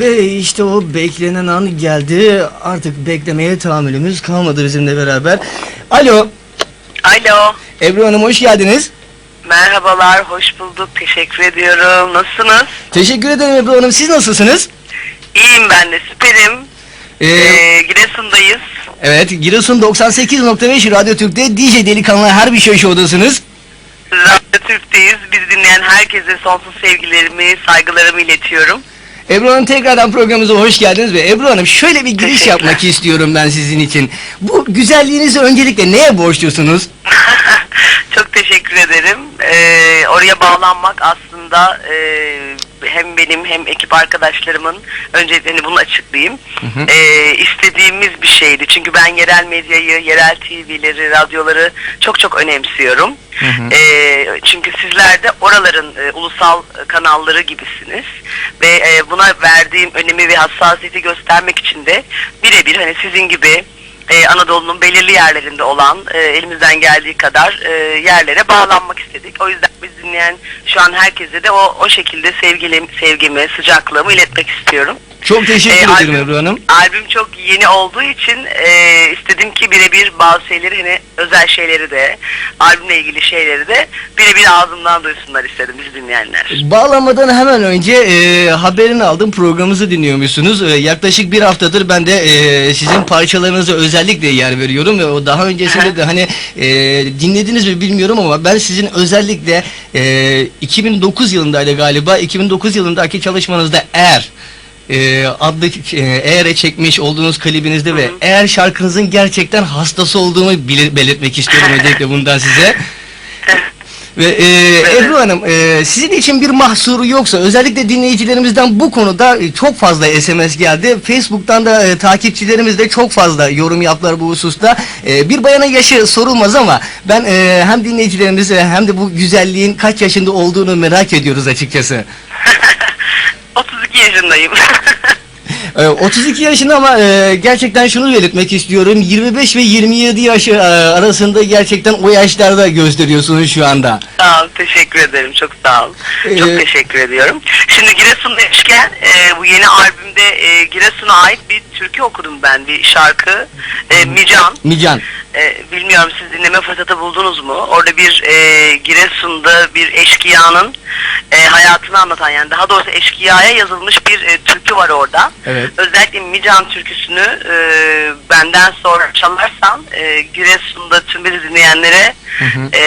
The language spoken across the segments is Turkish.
Ve işte o beklenen an geldi. Artık beklemeye tahammülümüz kalmadı bizimle beraber. Alo, Alo. Ebru Hanım hoş geldiniz. Merhabalar, hoş bulduk. Teşekkür ediyorum. Nasılsınız? Teşekkür ederim Ebru Hanım. Siz nasılsınız? İyiyim ben de, süperim. Ee, Ee, Giresun'dayız. evet, Giresun 98.5 Radyo Türk'te DJ Delikanlı her bir şey şovdasınız. Radyo Türk'teyiz. Bizi dinleyen herkese sonsuz sevgilerimi, saygılarımı iletiyorum. Ebru Hanım tekrardan programımıza hoş geldiniz ve Ebru Hanım şöyle bir giriş yapmak istiyorum ben sizin için. Bu güzelliğinizi öncelikle neye borçlusunuz? Çok teşekkür ederim. Ee, oraya bağlanmak aslında e, hem benim hem ekip arkadaşlarımın öncelikle hani bunu açıklayayım. hı. Ee, istediğimiz bir şeydi. Çünkü ben yerel medyayı, yerel TV'leri, radyoları çok çok önemsiyorum. Hı hı. Ee, çünkü sizler de oraların e, ulusal kanalları gibisiniz ve e, buna verdiğim önemi ve hassasiyeti göstermek için de birebir hani sizin gibi e, Anadolu'nun belirli yerlerinde olan e, elimizden geldiği kadar e, yerlere bağlanmak istedik. O yüzden biz dinleyen şu an herkese de o o şekilde sevgili sevgimi, sıcaklığımı iletmek istiyorum. Çok teşekkür Ee, ederim Ebru Hanım. Albüm çok yeni olduğu için e, istedim ki birebir bazı şeyleri hani özel şeyleri de albümle ilgili şeyleri de birebir ağzımdan duysunlar istedim bizi dinleyenler. Bağlanmadan hemen önce e, haberini aldım programımızı dinliyormuşsunuz. E, yaklaşık bir haftadır ben de e, sizin parçalarınıza özellikle yer veriyorum ve o daha öncesinde de hani e, dinlediniz mi bilmiyorum ama ben sizin özellikle e, 2009 yılındaydı galiba 2009 yılındaki çalışmanızda Eğer e, adlı e, çekmiş olduğunuz klibinizde ve. Eğer şarkınızın gerçekten hastası olduğumu bilir- belirtmek istiyorum öncelikle bundan size. Ve e, Ebru Hanım e, sizin için bir mahsuru yoksa özellikle dinleyicilerimizden bu konuda e, çok fazla SMS geldi. Facebook'tan da e, takipçilerimiz de çok fazla yorum yaptılar bu hususta. E, bir bayana yaşı sorulmaz ama ben e, hem dinleyicilerimize hem de bu güzelliğin kaç yaşında olduğunu merak ediyoruz açıkçası. 32 yaşındayım. E, 32 yaşında ama e, gerçekten şunu belirtmek istiyorum. 25 ve 27 yaş e, arasında gerçekten o yaşlarda gösteriyorsunuz şu anda. sağ ol, teşekkür ederim. Çok sağ ol. Çok Ee, teşekkür ediyorum. Şimdi Giresun demişken e, bu yeni albümde e, Giresun'a ait bir türkü okudum ben. Bir şarkı. E, Mican. Mican. E, bilmiyorum siz dinleme fırsatı buldunuz mu? Orada bir e, Giresun'da bir eşkıyanın e, hayatını anlatan yani daha doğrusu eşkıyaya yazılmış bir e, türkü var orada. Evet. Özellikle Mican türküsünü e, benden sonra çalarsan e, Giresun'da tüm bizi dinleyenlere Hı hı. e,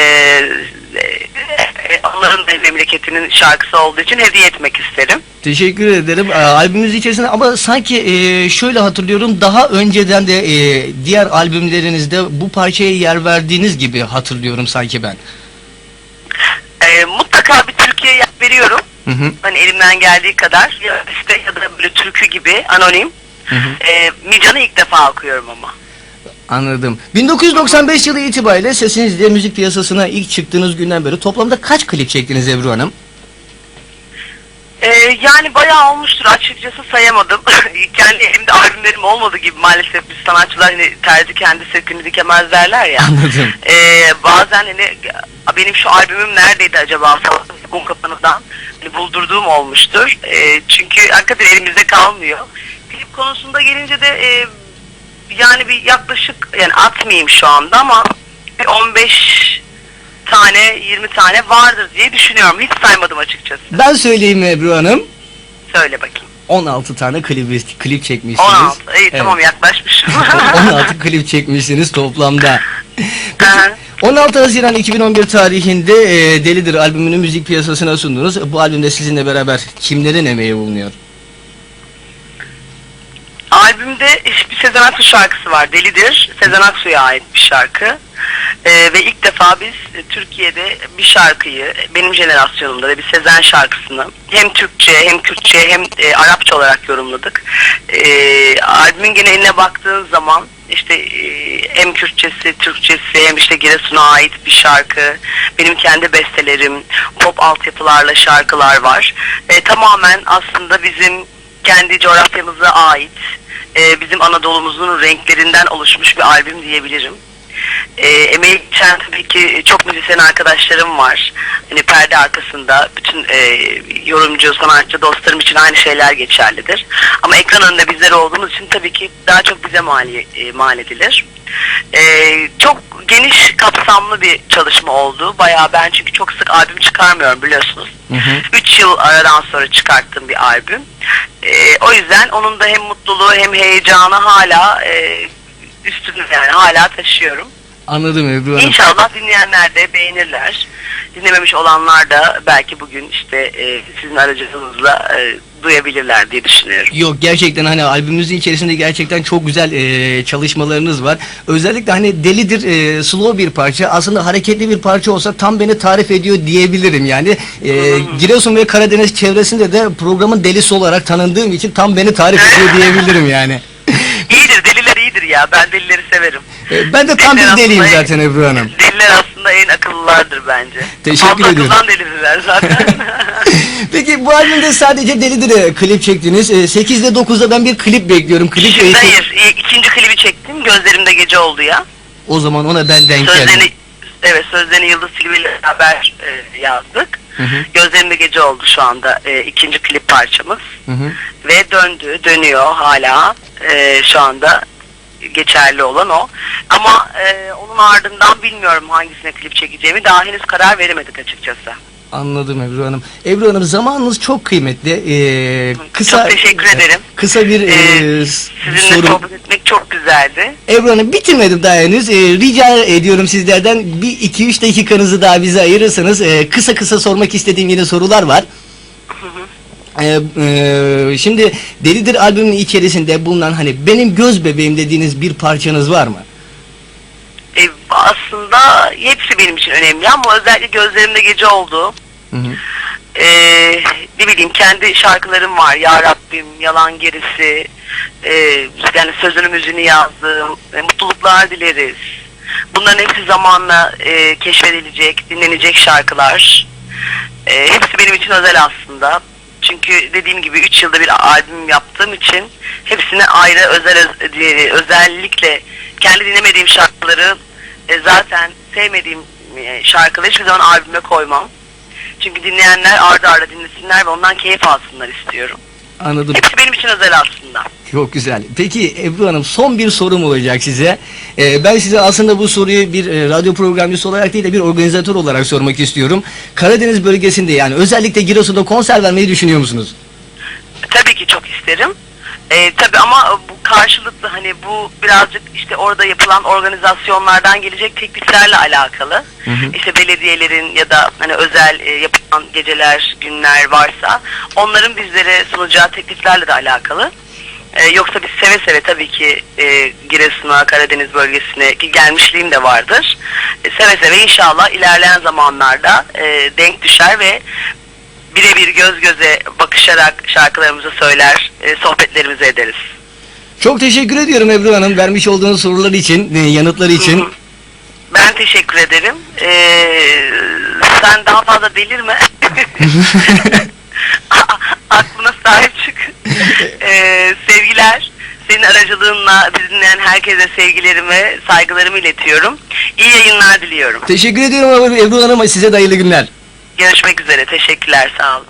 onların da memleketinin şarkısı olduğu için hediye etmek isterim. Teşekkür ederim. Ee, albümümüz içerisinde ama sanki e, şöyle hatırlıyorum daha önceden de e, diğer albümlerinizde bu parçaya yer verdiğiniz gibi hatırlıyorum sanki ben. E, mutlaka bir Türkiye yer veriyorum. Hı hı. Hani elimden geldiği kadar ya işte ya da böyle türkü gibi anonim. Hı hı. E, Mican'ı ilk defa okuyorum ama. Anladım. 1995 yılı itibariyle sesinizle müzik piyasasına ilk çıktığınız günden beri toplamda kaç klip çektiniz Ebru Hanım? E, yani bayağı olmuştur açıkçası sayamadım. Kendi elimde albümlerim olmadı gibi maalesef biz sanatçılar hani terzi kendi sökünü dikemez derler ya. Anladım. E, bazen hani benim şu albümüm neredeydi acaba falan un kapanıdan hani buldurduğum olmuştur. E, çünkü hakikaten elimizde kalmıyor. Klip konusunda gelince de e, yani bir yaklaşık yani atmayayım şu anda ama bir 15 tane 20 tane vardır diye düşünüyorum. Hiç saymadım açıkçası. Ben söyleyeyim Ebru Hanım. Söyle bakayım. 16 tane klip, klip çekmişsiniz. 16. İyi Evet. tamam yaklaşmışım. 16 klip çekmişsiniz toplamda. Peki, Aha. 16 Haziran 2011 tarihinde e, Delidir albümünü müzik piyasasına sundunuz. Bu albümde sizinle beraber kimlerin emeği bulunuyor? Albümde bir Sezen Aksu şarkısı var. Delidir. Sezen Aksu'ya ait bir şarkı. Ee, ve ilk defa biz e, Türkiye'de bir şarkıyı benim jenerasyonumda da bir Sezen şarkısını hem Türkçe hem Kürtçe hem e, Arapça olarak yorumladık. Ee, albümün geneline baktığın zaman işte e, hem Kürtçesi, Türkçesi hem işte Giresun'a ait bir şarkı, benim kendi bestelerim, pop altyapılarla şarkılar var. E, tamamen aslında bizim kendi coğrafyamıza ait, e, bizim Anadolu'muzun renklerinden oluşmuş bir albüm diyebilirim. E, emeği geçen tabii ki çok müzisyen arkadaşlarım var. Hani perde arkasında bütün e, yorumcu, sanatçı dostlarım için aynı şeyler geçerlidir. Ama ekran önünde bizler olduğumuz için tabii ki daha çok bize mal, e, mal edilir. E, çok geniş kapsamlı bir çalışma oldu. Bayağı ben çünkü çok sık albüm çıkarmıyorum biliyorsunuz. Hı hı. 3 yıl aradan sonra çıkarttığım bir albüm. E, o yüzden onun da hem mutluluğu hem heyecanı hala e, üstünde yani hala taşıyorum. Anladım Ebru Hanım. İnşallah dinleyenler de beğenirler. Dinlememiş olanlar da belki bugün işte e, sizin aracınızla e, duyabilirler diye düşünüyorum. Yok gerçekten hani albümümüzün içerisinde gerçekten çok güzel e, çalışmalarınız var. Özellikle hani delidir e, slow bir parça aslında hareketli bir parça olsa tam beni tarif ediyor diyebilirim yani. E, Giresun ve Karadeniz çevresinde de programın delisi olarak tanındığım için tam beni tarif ediyor diyebilirim yani. İyidir, deliler iyidir ya. Ben delileri severim. E, ben de tam Deliler bir deliyim aslında- zaten Ebru Hanım. Deliler aslında en akıllılardır bence. Teşekkür Fazla ediyorum. akıldan delidirler zaten. Peki bu albümde sadece Delidir'e klip çektiniz. E, 8'de 9'da ben bir klip bekliyorum. Klip Şimdi e, hayır, e, ikinci klibi çektim. Gözlerimde gece oldu ya. O zaman ona ben denk geldim. Sözlerini, evet sözlerini Yıldız Tilbe ile beraber e, yazdık. Hı hı. Gözlerimde gece oldu şu anda e, ikinci klip parçamız. Hı hı. Ve döndü, dönüyor hala e, şu anda geçerli olan o. Ama e, onun ardından bilmiyorum hangisine klip çekeceğimi. Daha henüz karar veremedik açıkçası. Anladım Ebru Hanım. Ebru Hanım zamanınız çok kıymetli. Ee, kısa Çok teşekkür ederim. Kısa bir Ee, e, s- Sizinle soru. sohbet etmek çok güzeldi. Ebru Hanım bitirmedim daha henüz. Ee, rica ediyorum sizlerden bir iki üç dakikanızı daha bize ayırırsanız ee, kısa kısa sormak istediğim yine sorular var. Ee, e, şimdi Delidir albümünün içerisinde bulunan hani benim göz bebeğim dediğiniz bir parçanız var mı? E, aslında hepsi benim için önemli ama özellikle gözlerimde gece oldu. Hı hı. e, ne bileyim kendi şarkılarım var. Ya Rabbim, Yalan Gerisi, e, yani sözünü müziğini yazdığım, e, mutluluklar dileriz. Bunların hepsi zamanla e, keşfedilecek, dinlenecek şarkılar. E, hepsi benim için özel aslında. Çünkü dediğim gibi 3 yılda bir albüm yaptığım için hepsine ayrı özel öz- e, özellikle kendi dinlemediğim şarkıları e, zaten sevmediğim e, şarkıları hiçbir zaman albüme koymam. Çünkü dinleyenler ardı arda dinlesinler ve ondan keyif alsınlar istiyorum. Anladım. Hepsi benim için özel aslında. Çok güzel. Peki Ebru Hanım son bir sorum olacak size. Ee, ben size aslında bu soruyu bir e, radyo programcısı olarak değil de bir organizatör olarak sormak istiyorum. Karadeniz bölgesinde yani özellikle Giresun'da konser vermeyi düşünüyor musunuz? Tabii ki çok isterim. Ee, tabii ama bu karşılıklı hani bu birazcık işte orada yapılan organizasyonlardan gelecek tekliflerle alakalı. Hı hı. İşte belediyelerin ya da hani özel e, yapılan geceler, günler varsa onların bizlere sunacağı tekliflerle de alakalı. Ee, yoksa biz seve seve tabii ki e, Giresun'a, Karadeniz bölgesine ki gelmişliğim de vardır. E, seve seve inşallah ilerleyen zamanlarda e, denk düşer ve birebir göz göze bakışarak şarkılarımızı söyler, e, sohbetlerimizi ederiz. Çok teşekkür ediyorum Ebru Hanım vermiş olduğunuz sorular için, e, yanıtları için. Ben teşekkür ederim. Ee, sen daha fazla delirme. Aklına sahip çık. Ee, sevgiler. Senin aracılığınla bizi dinleyen herkese sevgilerimi, saygılarımı iletiyorum. İyi yayınlar diliyorum. Teşekkür ediyorum Ebru Hanım. Size de hayırlı günler. Görüşmek üzere. Teşekkürler. Sağ olun.